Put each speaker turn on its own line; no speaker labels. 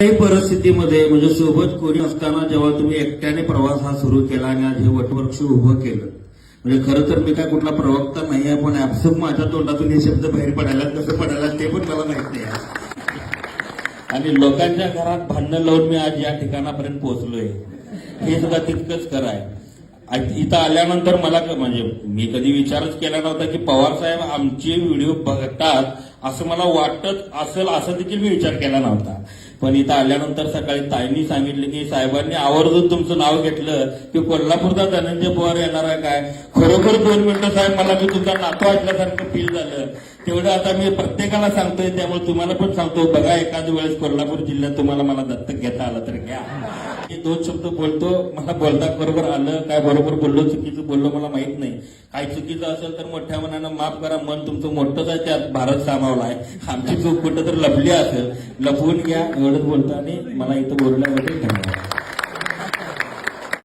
कोणत्याही परिस्थितीमध्ये म्हणजे सोबत कोणी असताना जेव्हा तुम्ही एकट्याने प्रवास हा सुरू केला आणि आज हे वटवृक्ष उभं केलं म्हणजे खरं तर मी काय कुठला प्रवक्ता नाही आहे पण ऍपसुक माझ्या तोंडातून हे शब्द बाहेर पडायला कसं पडायला ते पण मला माहीत नाही. आणि लोकांच्या घरात भांडणं लावून मी आज या ठिकाणापर्यंत पोहोचलोय. हे सुद्धा तितकंच खरं आहे. इथं आल्यानंतर मला म्हणजे मी कधी विचारच केला नव्हता की पवार साहेब आमचे व्हिडिओ बघतात असं मला वाटत असेल असा देखील मी विचार केला नव्हता. पण इथं आल्यानंतर सकाळी ताईंनी सांगितलं की साहेबांनी आवर्जून तुमचं नाव घेतलं की कोल्हापूरचा धनंजय पवार येणार आहे काय? खरोखर दोन मिनिटं साहेब मला मी तुमचा नातू ऐकल्यासारखं फील झालं. तेवढं आता मी प्रत्येकाला सांगतोय त्यामुळे तुम्हाला पण सांगतो बघा एखाद्या वेळेस कोल्हापूर जिल्ह्यात तुम्हाला मला दत्तक घेता आलं तर घ्या. दोन शब्द बोलतो मला बोलता बरोबर आलं काय बरोबर बोललो चुकीचं बोललो मला माहीत नाही. काय चुकीचं असेल तर मोठ्या मनानं माफ करा मन तुमचं मोठंच आहे त्यात भारत सामावला आहे. आमची चूक कुठं तर लपली असेल लपवून घ्या एवढंच बोलतो आणि मला इथं बोलल्याबद्दल धन्यवाद.